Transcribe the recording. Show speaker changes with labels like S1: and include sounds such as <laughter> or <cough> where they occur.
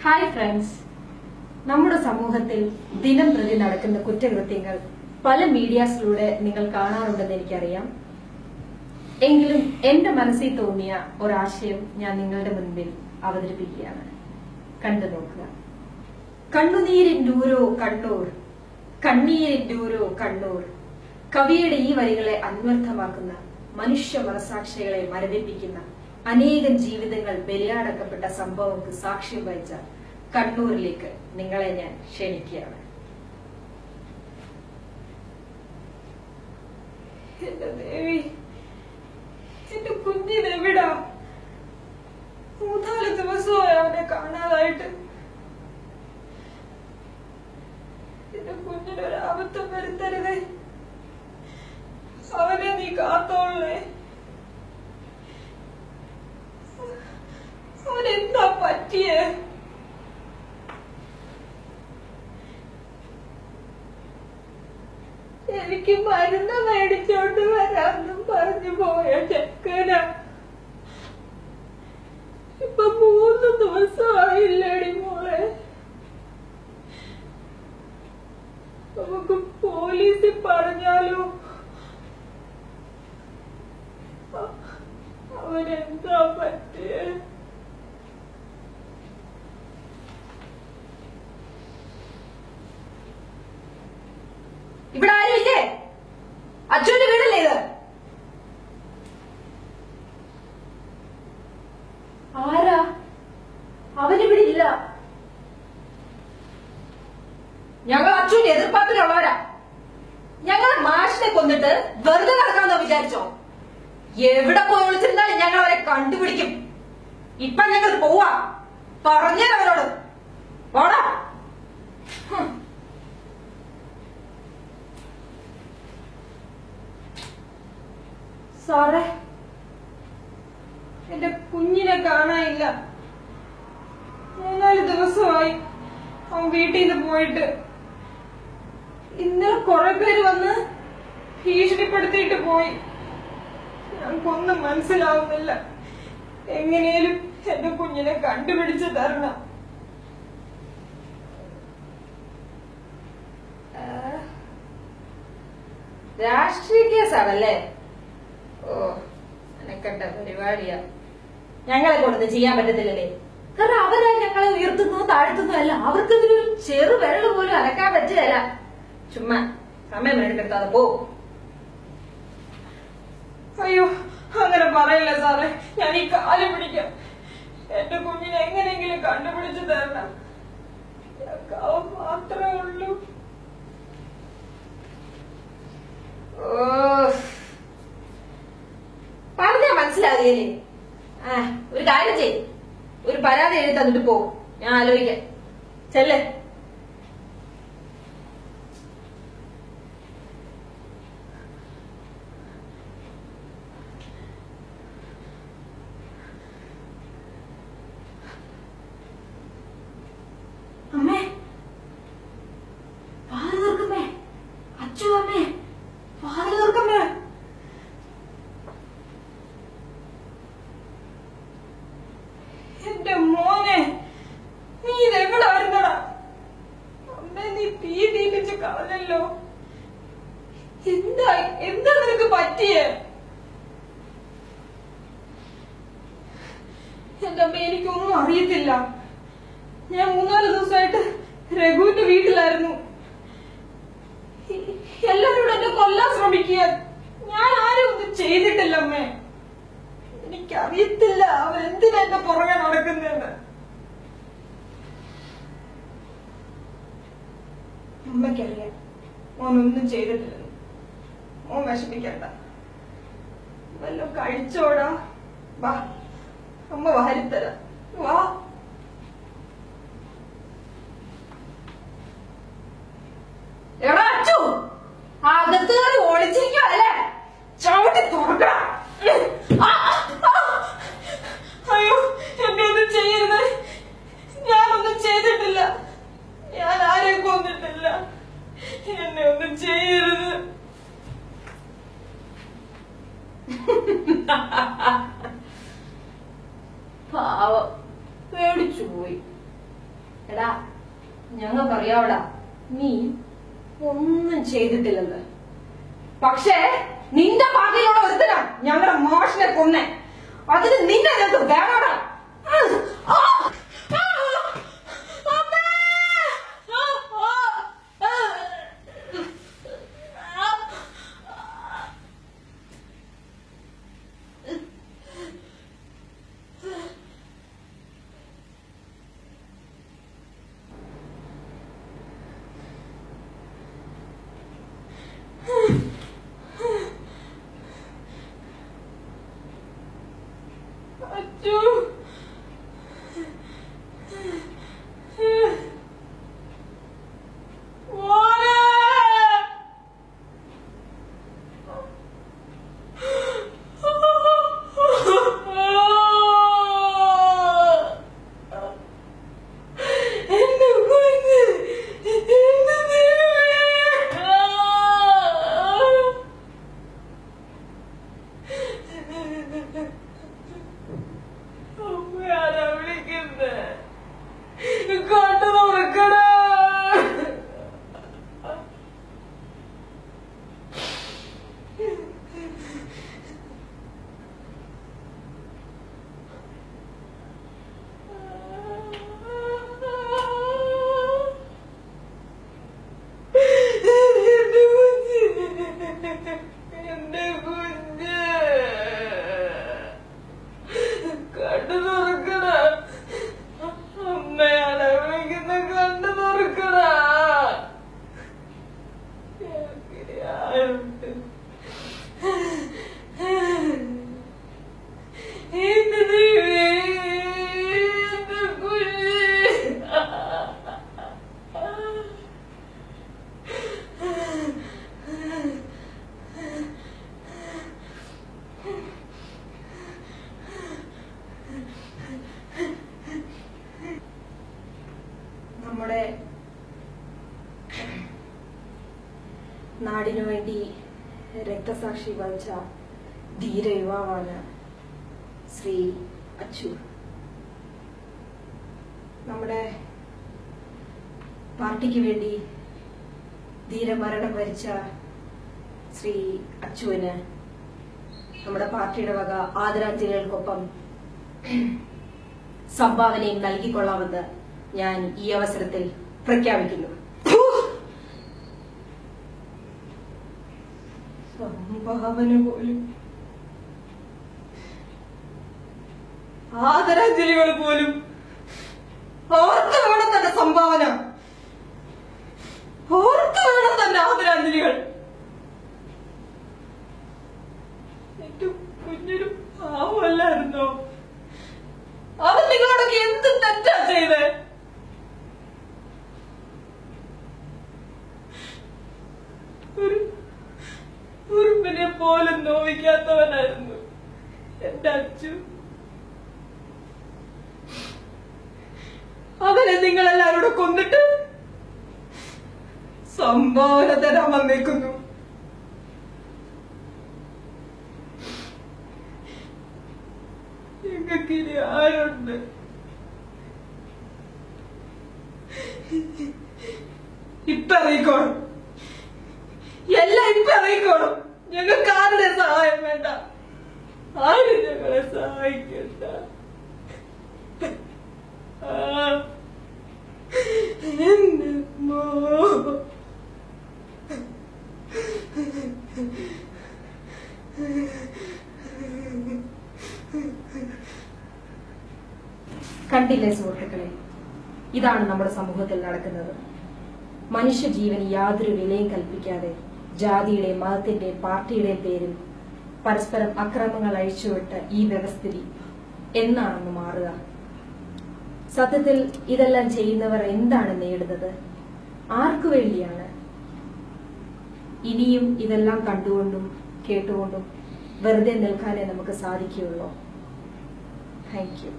S1: Hi friends നമ്മുടെ സമൂഹത്തിൽ ദിനം പ്രതി നടക്കുന്ന കുറ്റകൃത്യങ്ങൾ പല മീഡിയാസിലൂടെ നിങ്ങൾ കാണാറുണ്ടെന്ന് എനിക്കറിയാം. എങ്കിലും എന്റെ മനസ്സിൽ തോന്നിയ ഒരാശയം ഞാൻ നിങ്ങളുടെ മുൻപിൽ അവതരിപ്പിക്കുകയാണ്. കണ്ടു നോക്കുക. കണ്ണുനീരിന്റൂരോ കണ്ണൂർ കണ്ണീരിന്റൂരോ കണ്ണൂർ. കവിയുടെ ഈ വരികളെ അന്വർത്ഥമാക്കുന്ന മനുഷ്യ മനസാക്ഷികളെ മരവിപ്പിക്കുന്ന അനേകം ജീവിതങ്ങൾ ബലിയാടക്കപ്പെട്ട സംഭവങ്ങൾക്ക് സാക്ഷ്യം വഹിച്ച കണ്ണൂരിലേക്ക് നിങ്ങളെ ഞാൻ ക്ഷണിക്കുകയാണ്.
S2: അവനെ നീ കാത്തോളേ പറഞ്ഞു പോയ ചെക്കന. ഇപ്പൊ മൂന്ന്
S1: ദിവസമായില്ലടിമോ ഞങ്ങൾ മാഷിനെ കൊന്നിട്ട് വെറുതെ നടക്കാമെന്നോ വിചാരിച്ചോ? എവിടെ പോയി വിളിച്ചിരുന്നാൽ ഞങ്ങൾ അവരെ കണ്ടുപിടിക്കും. ഇപ്പൊ ഞങ്ങൾ പോവാ. പറഞ്ഞവരോട് പോടാ. ഹും.
S2: സാറേ എന്റെ കുഞ്ഞിനെ കാണാനില്ല. മൂന്നാൽ ദിവസമായി അവൻ വീട്ടിൽ നിന്ന് പോയിട്ട് ഇന്നലെ കുറെ പേര് വന്ന് ഭീഷണിപ്പെടുത്തിയിട്ട് പോയി. ഞങ്ങൾക്കൊന്നും മനസ്സിലാവുന്നില്ല. എങ്ങനെയും എന്റെ കുഞ്ഞിനെ കണ്ടുപിടിച്ച് തരണം.
S1: രാഷ്ട്രീയ കേസാണല്ലേ? ഓ അനക്കട്ട പരിപാടിയാ. ഞങ്ങളെ കൊണ്ടൊന്നും ചെയ്യാൻ പറ്റത്തില്ലല്ലേ? കാരണം അവരാ ഞങ്ങളെ ഉയർത്തുന്നു താഴ്ത്തുന്നു അല്ല അവർക്ക് ഇതിനൊരു ചെറു പോലും അനക്കാൻ പറ്റുകയല്ല. ചുമ്മാ സമയം എടുക്കെടുത്താതെ പോ.
S2: അയ്യോ അങ്ങനെ പറയില്ല സാറേ ഞാൻ ഈ കാൽ പിടിക്കാം. എന്റെ കുഞ്ഞിനെ എങ്ങനെയെങ്കിലും കണ്ടുപിടിച്ച് തരണം. മാത്രമേ ഉള്ളൂ.
S1: പറഞ്ഞാ മനസ്സിലാകില്ലേ ആ ഒരു കാര്യം ചെയ് ഒരു പരാതി എഴുതി തന്നിട്ട് പോ. ഞാൻ ആലോചിക്കാം. ചെല്ലേ അമ്മേ വാതിൽ തുറക്കമ്മേ അച്ചു അമ്മേ വാതിൽ തുറക്കമ്മേ
S2: മോനെ നീ ഇതെവിടെ വരുന്നടാ? അമ്മേ നീ തീ കളഞ്ഞല്ലോ. എന്താ എന്താ നിനക്ക് പറ്റിയേ? എന്റെ അമ്മ എനിക്കൊന്നും അറിയത്തില്ല. ഞാൻ മൂന്നാൽ ദിവസമായിട്ട് രഘുവിന്റെ വീട്ടിലായിരുന്നു. എ- എല്ലാവരോടും എന്നെ കൊല്ലാൻ ശ്രമിക്കുക ഞാൻ ആരും ഒന്നും ചെയ്തിട്ടില്ല അമ്മേ. എനിക്കറിയത്തില്ല. അവൻ എന്തിനാ എന്റെ പുറകെ നടക്കുന്നെന്ന്. അമ്മയ്ക്കറിയാം. മോനൊന്നും ചെയ്തിട്ടില്ല മോൻ വിഷമിക്കണ്ട. വല്ലോ കഴിച്ചോടാ. വാ. അമ്മ വാരിത്തരാ. വാ
S1: എടാ അച്ചു അകത്ത് കയറി ഒളിച്ചിരിക്കുവല്ലേ ചവിട്ടി തുറക്കണം
S2: ആ, ആ. അയ്യോ എന്നെ ഒന്നും ചെയ്യരുത് ഞാനൊന്നും ചെയ്തിട്ടില്ല ഞാൻ ആരെയും കൊന്നിട്ടില്ല എന്നെ ഒന്നും ചെയ്യരുത് <laughs>
S1: പാവം. എടാ ഞങ്ങൾക്കറിയാവടാ നീ ഒന്നും ചെയ്തിട്ടില്ലെന്ന്. പക്ഷേ നിന്റെ പാർട്ടിയിലുള്ള ഒരുത്തനാ ഞങ്ങളുടെ മോഷനെ കൊന്നെ. അതിന് നിന്നെ ഞങ്ങൾക്ക് വേണോടാ ആ! ആ! അമ്മേ! ആ! ആ! ആ!
S2: അച്ചു no, <laughs>
S1: no, നാടിനു വേണ്ടി രക്തസാക്ഷി വഹിച്ച ധീര യുവാവാണ് ശ്രീ അച്ചു. നമ്മുടെ പാർട്ടിക്ക് വേണ്ടി ധീരമരണം വരിച്ച ശ്രീ അച്ചുവിന് നമ്മുടെ പാർട്ടിയുടെ വക ആദരാഞ്ജലികൾക്കൊപ്പം സംഭാവനയും നൽകിക്കൊള്ളാമെന്ന് ഞാൻ ഈ അവസരത്തിൽ പ്രഖ്യാപിക്കുന്നു.
S2: സംഭാവന പോലും. ആദരാഞ്ജലികൾ പോലും. ഓർത്ത് വേണം തന്റെ സംഭാവന. ഓർത്ത് വേണം തന്റെ ആദരാഞ്ജലികൾ. ഏറ്റവും കുഞ്ഞൊരു പാവമല്ലായിരുന്നോ അവൻ നിങ്ങളോടൊക്കെ എന്ത് തെറ്റാ ചെയ്തേ ഒരു ഉറുമ്പിനെ പോലും നോവിക്കാത്തവനായിരുന്നു എന്റെ അച്ചു അവനെ നിങ്ങളെല്ലാവരോടും കൊന്നിട്ട് സംഭാവന തരാൻ വന്നേക്കുന്നു ഞങ്ങൾക്കിനി ആരുണ്ട്? ഇപ്പൊ എല്ലാം ഇപ്പറിയിക്കോളും. ഞങ്ങൾക്ക് ആരുടെ സഹായം വേണ്ട? ആരും ഞങ്ങളെ സഹായിക്കണ്ട. ആ, എന്റെ മോ
S1: കണ്ടില്ലേ സുഹൃത്തുക്കളെ? ഇതാണ് നമ്മുടെ സമൂഹത്തിൽ നടക്കുന്നത്. മനുഷ്യജീവന് യാതൊരു വിലയും കൽപ്പിക്കാതെ ജാതിയുടെ മതത്തിന്റെ പാർട്ടിയുടെ പേരിൽ പരസ്പരം അക്രമങ്ങൾ അഴിച്ചുവിട്ട ഈ വ്യവസ്ഥിതി എന്നാണെന്ന് മാറുക. സത്യത്തിൽ ഇതെല്ലാം ചെയ്യുന്നവർ എന്താണ് നേടുന്നത്? ആർക്കു വേണ്ടിയാണ്? ഇനിയും ഇതെല്ലാം കണ്ടുകൊണ്ടും കേട്ടുകൊണ്ടും വെറുതെ നിൽക്കാനേ നമുക്ക് സാധിക്കുകയുള്ളൂ. Thank you